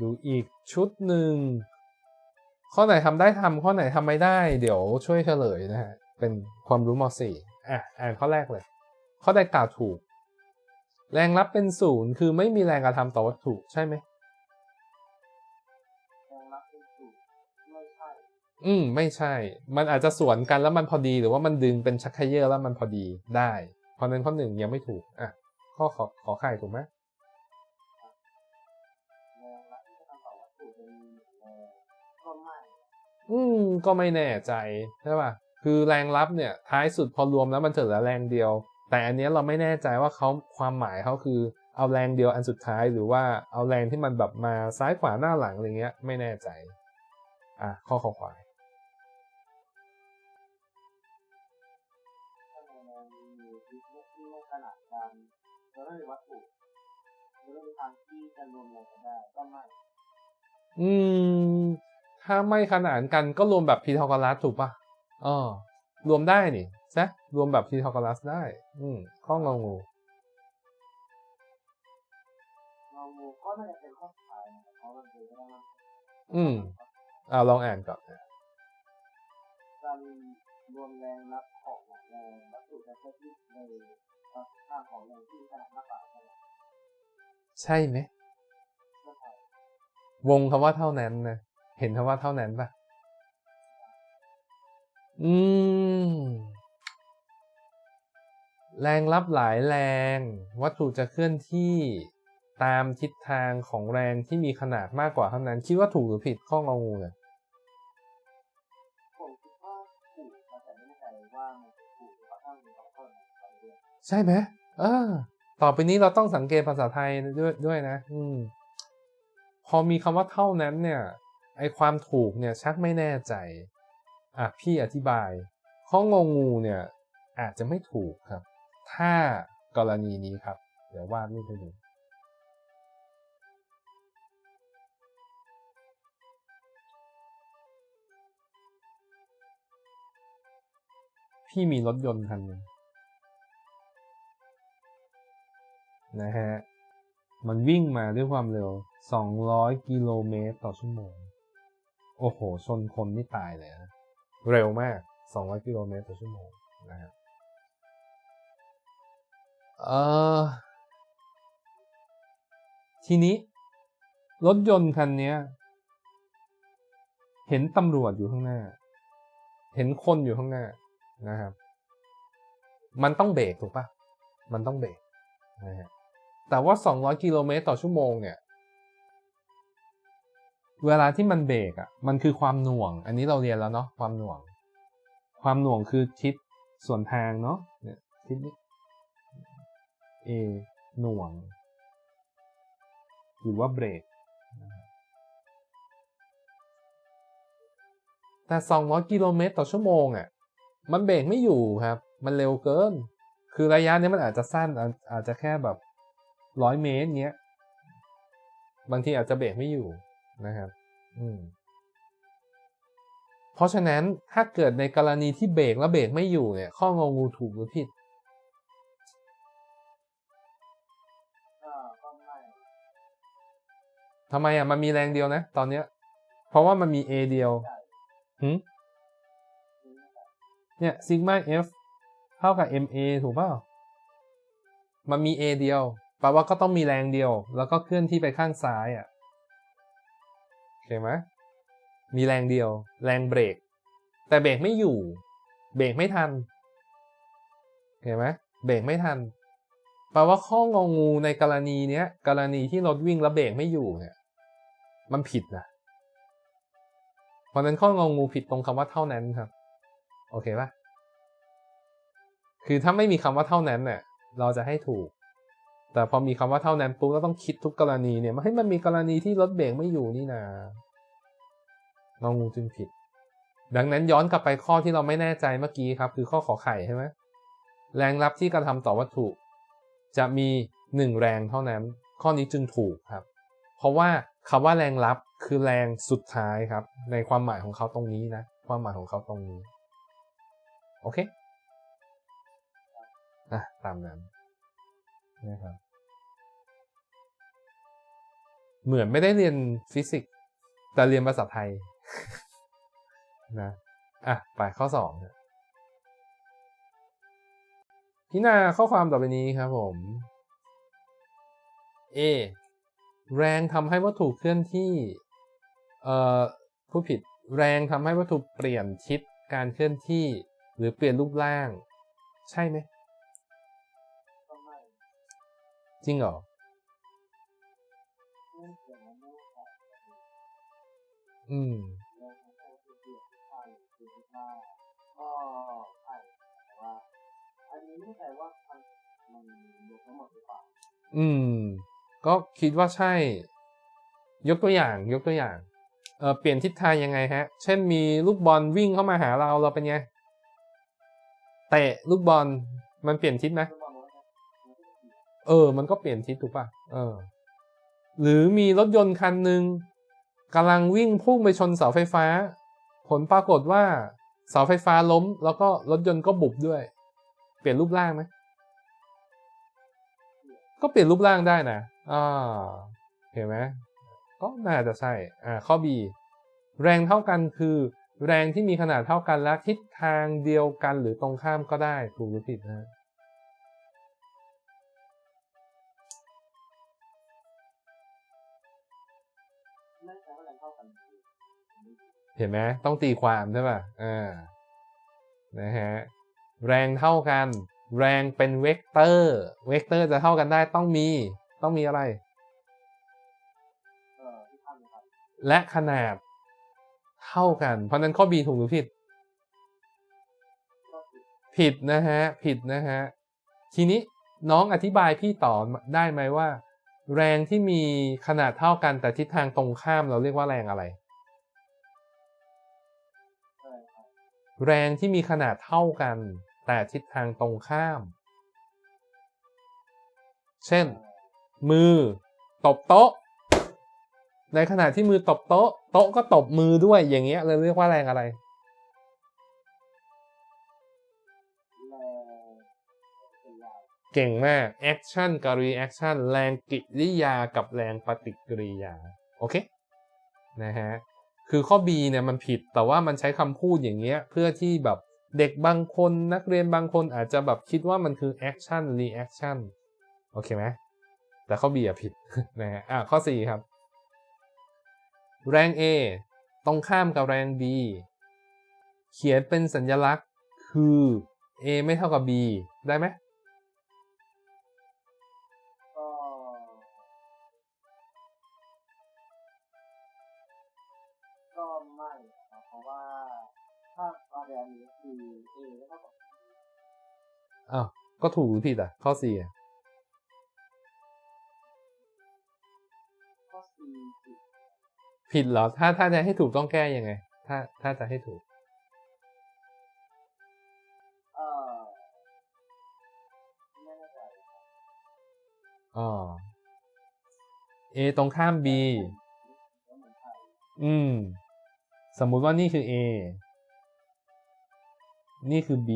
ดูอีกชุดหนึ่ง ข้อไหนทำได้ทำข้อไหนทำไม่ได้ เดี๋ยวช่วยเฉลยนะฮะ เป็นความรู้ม .4 อะ อ่านข้อแรกเลย ข้อใดกล่าวถูก แรงรับเป็นศูนย์คือไม่มีแรงกระทำต่อวัตถุใช่ไหมแรงรับเป็นศูนย์ไม่ใช่อืมไม่ใช่ มันอาจจะสวนกันแล้วมันพอดีหรือว่ามันดึงเป็นชักเขยอแล้วมันพอดีได้ เพราะฉะนั้นข้อหนึ่งยังไม่ถูก อะ ข้อขอขอไข่ถูกไหม อืมก็ไม่แน่ใจใช่ป่ะคือแรงรับเนี่ยท้ายสุดพอรวมแล้วมันจะเหลือแรงเดียว แต่อันนี้เราไม่แน่ใจว่าเขาความหมายเขาคือเอาแรงเดียวอันสุดท้ายหรือว่าเอาแรงที่มันแบบมาซ้ายขวาหน้าหลังอะไรเงี้ยไม่แน่ใจอะข้อขอควายถ้าในแรงมีที่ที่ไม่ขนาดกันแล้วไม่มีวัตถุหรืม ถ้าไม่ขนานกันก็รวมแบบพีทาโกรัสถูกปะอ๋อรวมได้นี่ซะรวมแบบพีทาโกรัสได้ อืมข้ององูเรางูก็น่าจะเป็นข้อสุดท้ายนะเพราะมันดูก็ได้มากอืมอ่าลองอ่านก่อนนะการรวมแรงรับของแรงวัตถุจะเพิ่มที่ในค่าของแรงที่ขนาดมากกว่าเท่าไหร่ใช่ไหมก็ใช่วงคำว่าเท่านั้นนะ เห็นคำว่าเท่านั้นปะอืม แรงรับหลายแรง วัตถุจะเคลื่อนที่ตามทิศทางของแรงที่มีขนาดมากกว่าเท่านั้น คิดว่าถูกหรือผิดข้ององูเนี่ยผมคิดว่าถูกแต่ไม่แน่ใจว่ามันถูกหรือเปล่าถ้ามันต้องเข้าในคำเรียนใช่ไหมเออ ต่อไปนี้เราต้องสังเกตภาษาไทยด้วยด้วยนะ อืม พอมีคำว่าเท่านั้นเนี่ย ไอความถูกเนี่ยชักไม่แน่ใจ อะพี่อธิบายข้องงูเนี่ยอาจจะไม่ถูกครับ ถ้ากรณีนี้ครับ เดี๋ยววาดรูปให้ดูพี่มีรถยนต์คันหนึ่งนะฮะ มันวิ่งมาด้วยความเร็ว 200 กิโลเมตรต่อชั่วโมง โอ้โห ชนคนนี่ตายเลยนะ เร็วมาก 200 กิโลเมตรต่อชั่วโมงนะครับเออทีนี้ รถยนต์คันนี้เห็นตำรวจอยู่ข้างหน้า เห็นคนอยู่ข้างหน้านะครับ มันต้องเบรกถูกปะมันต้องเบรกนะฮะแต่ว่า 200 กิโลเมตรต่อชั่วโมงเนี่ย เวลาที่มันเบรกอะมันคือความหน่วง อันนี้เราเรียนแล้วเนาะความหน่วง ความหน่วงคือทิศส่วนทางเนาะเนี่ยทิศนี้ A หน่วง หรือว่าเบรกแต่ 200 กิโลเมตรต่อชั่วโมงอะ มันเบรกไม่อยู่ครับ มันเร็วเกิน คือระยะนี้มันอาจจะสั้น อาจอาจจะแค่แบบร้อยเมตรเนี้ย บางทีอาจจะเบรกไม่อยู่ นะครับอืมเพราะฉะนั้นถ้าเกิดในกรณีที่เบรกแล้วเบรกไม่อยู่เนี่ย ข้ององูถูกหรือผิดก็ก็ไม่ทำไมอะมันมีแรงเดียวนะ ตอนเนี้ย เพราะว่ามันมี A เดียวใช่หืมไม่แน่ใจเนี่ยซิกมา F เท่ากับ MA ถูกเปล่า มันมี A เดียว แปลว่าก็ต้องมีแรงเดียว แล้วก็เคลื่อนที่ไปข้างซ้ายอะ โอเคไหมมีแรงเดียว แรงเบรก แต่เบรกไม่อยู่ เบรกไม่ทัน เห็นไหมเบรกไม่ทันแปลว่าข้ององูในกรณีเนี้ย กรณีที่รถวิ่งแล้วเบรกไม่อยู่เนี่ย มันผิดนะเพราะนั้นข้ององูผิดตรงคำว่าเท่านั้นครับ โอเคปะคือถ้าไม่มีคำว่าเท่านั้นเนี่ยเราจะให้ถูก แต่พอมีคำว่าเท่านั้นปุ๊บเราต้องคิดทุกกรณีเนี่ยให้มันมีกรณีที่รถเบรกไม่อยู่นี่นะงองูจึงผิด ดังนั้นย้อนกลับไปข้อที่เราไม่แน่ใจเมื่อกี้ครับ คือข้อขอไข่ใช่ไหมแรงรับที่กระทำต่อวัตถุ จะมีหนึ่งแรงเท่านั้น ข้อนี้จึงถูกครับ เพราะว่าคำว่าแรงรับคือแรงสุดท้ายครับ ในความหมายของเขาตรงนี้นะ ความหมายของเขาตรงนี้ โอเคอะตามนั้นนะครับ เหมือนไม่ได้เรียนฟิสิกส์แต่เรียนภาษาไทยนะอะไปข้อสองนะพิจารณาข้อความต่อไปนี้ครับผม A แรงทำให้วัตถุเคลื่อนที่ เอ่อผู้ผิดแรงทำให้วัตถุเปลี่ยนทิศการเคลื่อนที่ หรือเปลี่ยนรูปร่าง ใช่ไหมก็ไม่จริงเหรอางก็ใช่แต่ว่า อันนี้ไม่ใช่ว่ามันมันรวมทั้งหมดหรือเปล่าอืม ก็คิดว่าใช่ ยกตัวอย่างยกตัวอย่างเออเปลี่ยนทิศทางยังไงฮะ เช่นมีลูกบอลวิ่งเข้ามาหาเราเราเป็นไงเตะลูกบอลมันเปลี่ยนทิศไหมเออ มันก็เปลี่ยนทิศถูกป่ะเออ หรือมีรถยนต์คันหนึ่ง กำลังวิ่งพุ่งไปชนเสาไฟฟ้า ผลปรากฏว่าเสาไฟฟ้าล้ม แล้วก็รถยนต์ก็บุบด้วย เปลี่ยนรูปร่างไหมก็เปลี่ยนรูปร่างได้นะอ่าเห็นไหมก็น่าจะใช่อ่าข้อ B แรงเท่ากันคือ แรงที่มีขนาดเท่ากันและทิศทางเดียวกันหรือตรงข้ามก็ได้ถูกหรือผิดนะ เห็นไหมต้องตีความใช่ป่ะอ่านะฮะแรงเท่ากัน แรงเป็นเวกเตอร์ เวกเตอร์จะเท่ากันได้ต้องมี ต้องมีอะไรเออที่ข้ามนะครับและขนาดเท่ากัน เพราะฉะนั้นข้อ B ถูกหรือผิดก็คือผิดนะฮะ ผิดนะฮะ ทีนี้น้องอธิบายพี่ต่อได้ไหมว่า แรงที่มีขนาดเท่ากันแต่ทิศทางตรงข้ามเราเรียกว่าแรงอะไร แรงที่มีขนาดเท่ากัน แต่ทิศทางตรงข้าม เช่น มือ ตบโต๊ะ ในขณะที่มือตบโต๊ะ โต๊ะก็ตบมือด้วยอย่างเงี้ยเราเรียกว่าแรงอะไร เก่งมากแอคชั่นกับ reaction แรงกิริยากับแรงปฏิกิริยา โอเค นะฮะ คือข้อ B เนี่ยมันผิดแต่ว่ามันใช้คำพูดอย่างเงี้ยเพื่อที่แบบเด็กบางคนนักเรียนบางคนอาจจะแบบคิดว่ามันคือ action reaction โอเคไหมแต่ข้อ B อะผิดนะฮะอะข้อ 4 ครับ แรง A ตรงข้ามกับแรง B เขียนเป็นสัญลักษณ์คือ A ไม่เท่ากับ B ได้ไหม คือ A ไม่เท่ากับอ้าวก็ถูกหรือผิดอะ ข้อ4อะข้อ C ผิดผิดเหรอ ถ้าถ้าจะให้ถูกต้องแก้ยังไง ถ้าถ้าจะให้ถูกเอ่อไม่แน่ใจอ๋อ A ตรงข้าม B ก็เหมือนไทยอืม สมมุติว่านี่คือ A นี่คือ B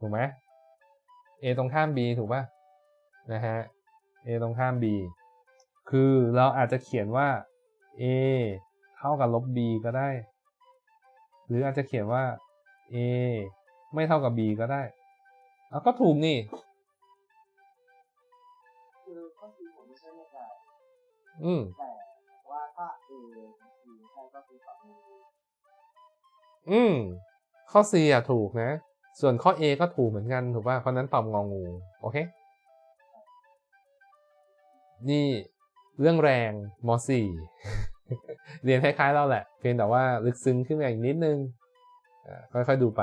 ถูกไหม A ตรงข้าม B ถูกป่ะนะฮะ A ตรงข้าม B คือเราอาจจะเขียนว่า A เท่ากับลบ B ก็ได้ หรืออาจจะเขียนว่า A ไม่เท่ากับ B ก็ได้เอาก็ถูกนี่คือข้อ C ผมไม่ใช่แน่ใจอืมแต่ว่าถ้า A กับ C ใช่ก็คือฝั่งนี้อืม ข้อ C อะถูกนะ ส่วนข้อ A ก็ถูกเหมือนกันถูกป่ะ เพราะนั้นตอบงองู โอเค นี่เรื่องแรงม .4 เรียนคล้ายๆเราแหละ เพียงแต่ว่าลึกซึ้งขึ้นมาอีกนิดนึง ค่อยๆดูไป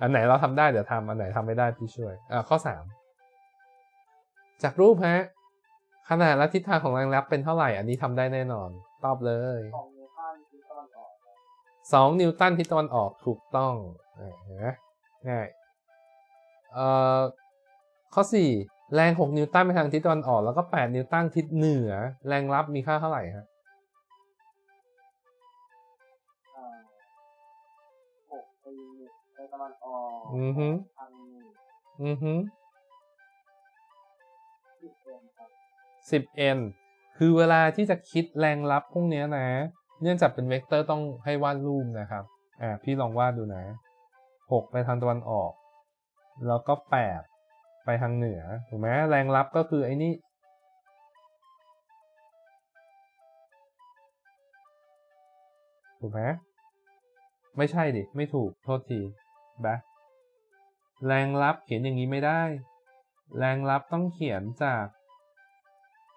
อันไหนเราทำได้เดี๋ยวทำอันไหนทำไม่ได้พี่ช่วย อ่าข้อ 3 จากรูปฮะขนาดและทิศทางของแรงรับเป็นเท่าไหร่ อันนี้ทำได้แน่นอน ตอบเลย สองนิวตันที่ตะวันออกถูกต้องเห็นไหมง่ายข้อ 4 แรง 6 นิวตันไปทางทิศตะวันออก แล้วก็ 8 นิวตันทิศเหนือ แรงรับมีค่าเท่าไหร่ฮะหกไปไปตะวันออกอือฮึอือฮึสิบเอ็นคือเวลาที่จะคิดแรงรับพวกนี้นะ เนื่องจากเป็นเวกเตอร์ต้องให้วาดรูปนะครับอ่าพี่ลองวาดดูนะหกไปทางตะวันออก แล้วก็แปดไปทางเหนือถูกไหมแรงลับก็คือไอ้นี่ถูกไหมไม่ใช่ดิ ไม่ถูกโทษทีแบะแรงลับเขียนอย่างนี้ไม่ได้ แรงลับต้องเขียนจาก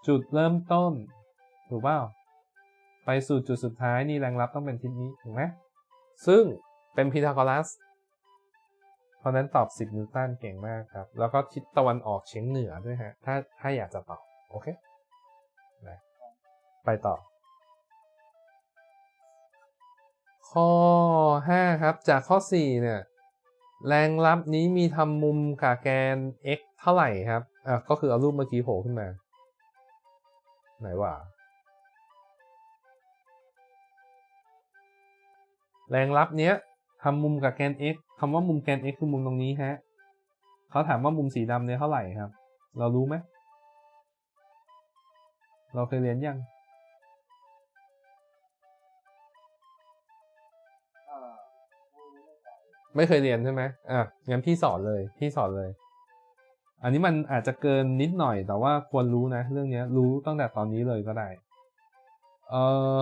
จุดเริ่มต้น ถูกเปล่า ไปสู่จุดสุดท้ายนี่แรงลับต้องเป็นทิศนี้ถูกไหมซึ่งเป็นพีทาโกรัส เพราะนั้นตอบ 10 นิวตันเก่งมากครับ แล้วก็ทิศตะวันออกเฉียงเหนือด้วยฮะ ถ้าถ้าอยากจะตอบ โอเคนะไปต่อ ข้อ 5 ครับ จากข้อ 4 เนี่ย แรงลับนี้มีทำมุมกับแกน x เท่าไหร่ครับ อะก็คือเอารูปเมื่อกี้โผล่ขึ้นมา ไหนวะ แรงลับเนี้ยทำมุมกับแกน x คำว่ามุมแกน x คือมุมตรงนี้ฮะเขาถามว่ามุมสีดำเนี่ยเท่าไหร่ครับ เรารู้ไหมเราเคยเรียนยังเออไม่รู้ไม่ใจไม่เคยเรียนใช่ไหมอะงั้นพี่สอนเลย พี่สอนเลย อันนี้มันอาจจะเกินนิดหน่อย แต่ว่าควรรู้นะ เรื่องเนี้ยรู้ตั้งแต่ตอนนี้เลยก็ได้ เออ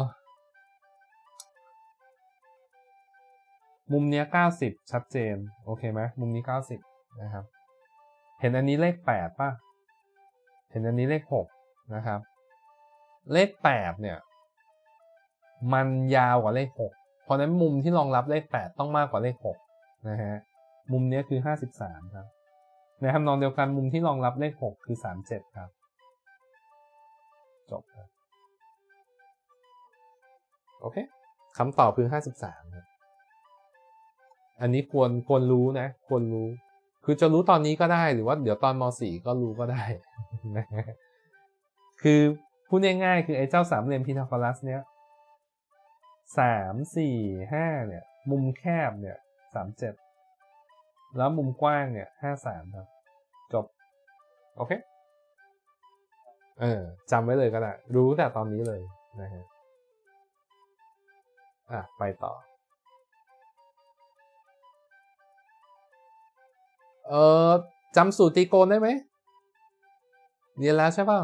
มุมเนี้ยเก้าสิบชัดเจน โอเคไหมมุมนี้เก้าสิบนะครับ เห็นอันนี้เลขแปดป่ะ เห็นอันนี้เลขหกนะครับ เลขแปดเนี่ย มันยาวกว่าเลขหกเพราะนั้นมุมที่รองรับเลข 8 ต้องมากกว่าเลข 6 นะฮะ มุมนี้คือ 53 ครับ ในทำนองเดียวกันมุมที่รองรับเลข 6 คือ 37 ครับ จบครับโอเคคำตอบคือ 53 ครับ อันนี้ควรควรรู้นะ ควรรู้ คือจะรู้ตอนนี้ก็ได้หรือว่าเดี๋ยวตอนม .4 ก็รู้ก็ได้นะคือพูดง่ายๆคือไอ้เจ้าสามเหลี่ยมพีทาโกรัสเนี้ยสามสี่ห้าเนี่ย มุมแคบเนี่ยสามเจ็ดแล้วมุมกว้างเนี่ยห้าสามครับ จบ โอเค เออจำไว้เลยก็ได้ รู้แต่ตอนนี้เลยนะฮะอะ ไปต่อ เออจำสูตรตีโกนได้ไหมเรียนแล้วใช่เปล่า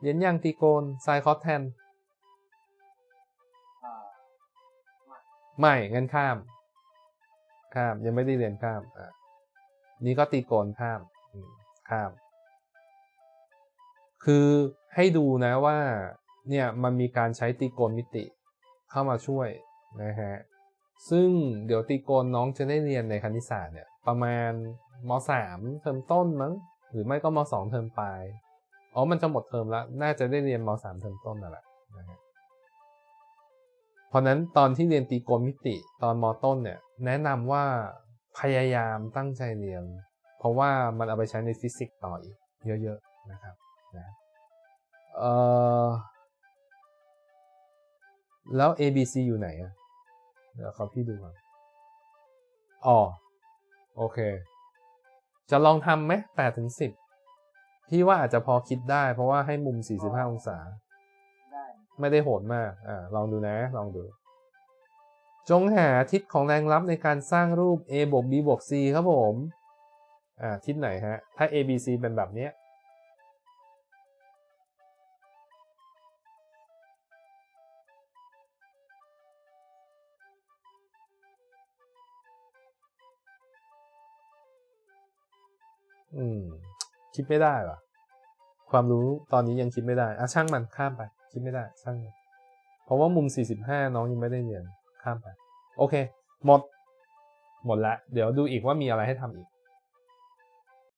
เรียนยังตีโกนไซคอสแทนอ่าไม่งั้นข้าม ข้าม ยังไม่ได้เรียนข้ามอะนี่ก็ตีโกนข้ามอืมข้าม คือให้ดูนะว่า เนี่ยมันมีการใช้ตีโกนมิติเข้ามาช่วยนะฮะซึ่งเดี๋ยวตีโกนน้องจะได้เรียนในคณิตศาสตร์เนี่ยประมาณ มสามเทอมต้นมั้ง หรือไม่ก็มสองเทอมปลาย อ๋อ มันจะหมดเทอมแล้ว น่าจะได้เรียนมสามเทอมต้นนั่นแหละนะฮะเพราะนั้นตอนที่เรียนตรีโกณมิติตอนมต้นเนี่ย แนะนำว่าพยายามตั้งใจเรียน เพราะว่ามันเอาไปใช้ในฟิสิกส์ต่ออีกเยอะๆนะครับนะเออแล้ว A B C อยู่ไหนอะเดี๋ยวเขาพี่ดูก่อนอ๋อ โอเค จะลองทำไหมแปดถึงสิบพี่ว่าอาจจะพอคิดได้ เพราะว่าให้มุม45องศาได้ไม่ได้โหดมาก อ่า ลองดูนะ ลองดู จงหาทิศของแรงลับในการสร้างรูป a บวก b บวก c ครับผม อ่า ทิศไหนฮะ ถ้า a b c เป็นแบบเนี้ย อืม คิดไม่ได้ว่ะ ความรู้ตอนนี้ยังคิดไม่ได้อะช่างมันข้ามไป คิดไม่ได้ช่างมันเพราะว่ามุม 45 น้องยังไม่ได้เรียนข้ามไป โอเค หมด หมดละ เดี๋ยวดูอีกว่ามีอะไรให้ทำอีก